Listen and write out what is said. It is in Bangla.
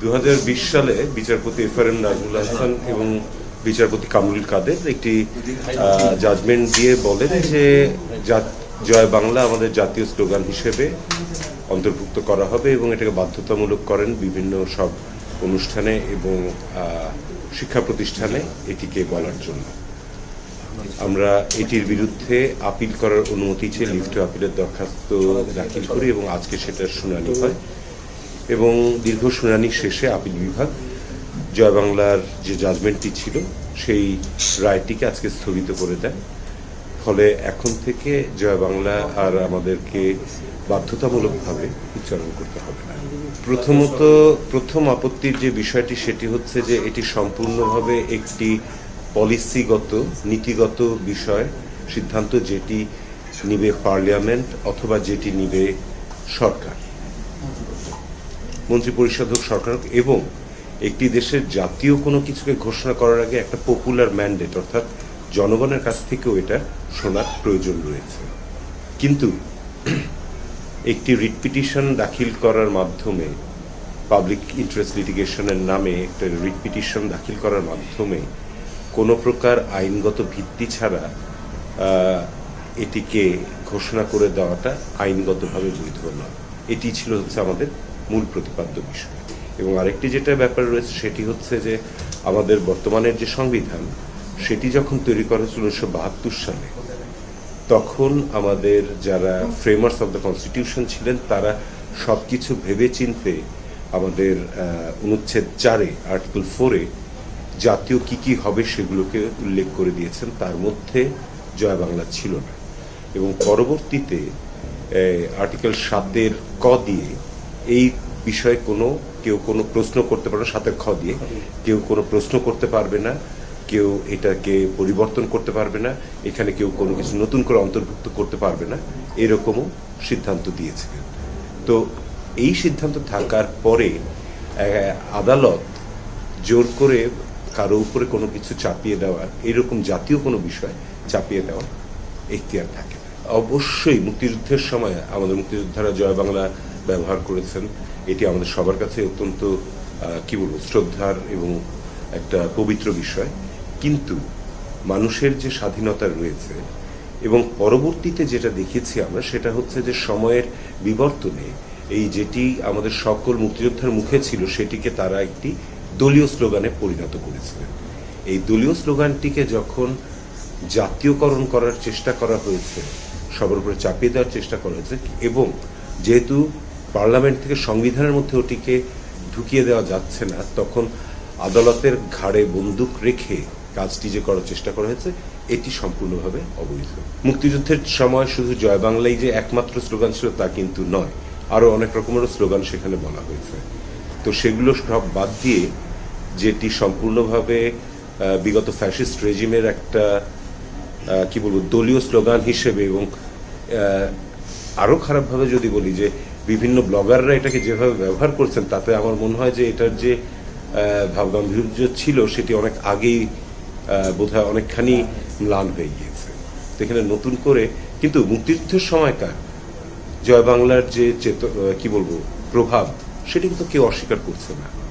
দু হাজার বিশ সালে বিচারপতি F R M Nazmul Hasan এবং বিচারপতি কামরুল কাদের একটি জাজমেন্ট দিয়ে বলেন যে জয় বাংলা আমাদের জাতীয় স্লোগান হিসেবে অন্তর্ভুক্ত করা হবে এবং এটাকে বাধ্যতামূলক করেন বিভিন্ন সব অনুষ্ঠানে এবং শিক্ষা প্রতিষ্ঠানে এটিকে বলার জন্য। আমরা এটির বিরুদ্ধে আপিল করার অনুমতি চেয়ে লিফট আপিলের দরখাস্ত দাখিল করি এবং আজকে সেটার শুনানি হয়। এবং দীর্ঘ শুনানি শেষে আপিল বিভাগ জয় বাংলার যে জাজমেন্টটি ছিল, সেই রায়টিকে আজকে স্থগিত করে দেয়। ফলে এখন থেকে জয় বাংলা আর আমাদেরকে বাধ্যতামূলকভাবে উচ্চারণ করতে হবে না। প্রথমত, প্রথম আপত্তির যে বিষয়টি, সেটি হচ্ছে যে এটি সম্পূর্ণভাবে একটি পলিসিগত নীতিগত বিষয়। সিদ্ধান্ত যেটি নিবে পার্লামেন্ট অথবা যেটি নিবে সরকার। মন্ত্রিপরিষদ হোক সরকার হোক এবং একটি দেশের জাতীয় কোনো কিছুকে ঘোষণা করার আগে একটা পপুলার ম্যান্ডেট অর্থাৎ জনগণের কাছ থেকেও এটা শোনার প্রয়োজন রয়েছে। কিন্তু একটি রিট পিটিশন দাখিল করার মাধ্যমে পাবলিক ইন্টারেস্ট লিটিগেশনের নামে একটা রিট পিটিশন দাখিল করার মাধ্যমে কোনো প্রকার আইনগত ভিত্তি ছাড়া এটিকে ঘোষণা করে দেওয়াটা আইনগতভাবে বৈধ নয়। এটি ছিল হচ্ছে আমাদের মূল প্রতিপাদ্য বিষয়। এবং আরেকটি যেটা ব্যাপার রয়েছে, সেটি হচ্ছে যে আমাদের বর্তমানের যে সংবিধান, সেটি যখন তৈরি করা হয়েছিল উনিশশো বাহাত্তর সালে, তখন আমাদের যারা ফ্রেমার্স অফ দ্য কনস্টিটিউশন ছিলেন, তারা সব কিছু ভেবে চিনতে আমাদের অনুচ্ছেদ চারে আর্টিকেল ফোরে জাতীয় কি কি হবে সেগুলোকে উল্লেখ করে দিয়েছেন। তার মধ্যে জয় বাংলা ছিল না। এবং পরবর্তীতে আর্টিকেল সাতের ক দিয়ে এই বিষয়ে কোনো, কেউ কোনো প্রশ্ন করতে পারবে সাতের খ দিয়ে। কেউ কোনো প্রশ্ন করতে পারবে না, কেউ এটাকে পরিবর্তন করতে পারবে না, এখানে কেউ কোনো কিছু নতুন করে অন্তর্ভুক্ত করতে পারবে না, এরকমও সিদ্ধান্ত দিয়েছে। তো এই সিদ্ধান্ত থাকার পরে আদালত জোর করে কারও উপরে কোনো কিছু চাপিয়ে দেওয়ার এরকম জাতীয় কোনো বিষয় চাপিয়ে দেওয়ার এখতিয়ার থাকে অবশ্যই মুক্তিযুদ্ধের সময় আমাদের মুক্তিযোদ্ধারা জয় বাংলা ব্যবহার করেছেন, এটি আমাদের সবার কাছে অত্যন্ত কি বলব, শ্রদ্ধার এবং একটা পবিত্র বিষয়। কিন্তু মানুষের যে স্বাধীনতা রয়েছে এবং পরবর্তীতে যেটা দেখেছি আমরা, সেটা হচ্ছে যে সময়ের বিবর্তনে এই যেটি আমাদের সকল মুক্তিযোদ্ধার মুখে ছিল, সেটিকে তারা একটি দলীয় স্লোগানে পরিণত করেছিলেন এই দলীয় স্লোগানটিকে যখন জাতীয়করণ করার চেষ্টা করা হয়েছে, সবার উপরে চাপিয়ে দেওয়ার চেষ্টা করা হয়েছে, এবং যেহেতু পার্লামেন্ট থেকে সংবিধানের মধ্যে ওটিকে ঢুকিয়ে দেওয়া যাচ্ছে না, তখন আদালতের ঘাড়ে বন্দুক রেখে কাজটি যে করার চেষ্টা করা হয়েছে, এটি সম্পূর্ণভাবে অবৈধ। মুক্তিযুদ্ধের সময় শুধু জয় বাংলাই যে একমাত্র স্লোগান ছিল তা কিন্তু নয়, আরও অনেক রকমেরও স্লোগান সেখানে বলা হয়েছে। তো সেগুলো সব বাদ দিয়ে যেটি সম্পূর্ণভাবে বিগত ফ্যাসিস্ট রেজিমের একটা কি বলব, দলীয় স্লোগান হিসেবে এবং আহ, আরও খারাপভাবে যদি বলি যে বিভিন্ন ব্লগাররা এটাকে যেভাবে ব্যবহার করছেন তাতে আমার মনে হয় যে এটার যে ভাবগাম্ভীর্য ছিল সেটি অনেক আগেই বোধ হয় অনেকখানি ম্লান হয়ে গিয়েছে। এখানে নতুন করে কিন্তু মুক্তিযুদ্ধের সময়কার জয় বাংলার যে চেত কি বলব প্রভাব সেটি কিন্তু কেউ অস্বীকার করছে না।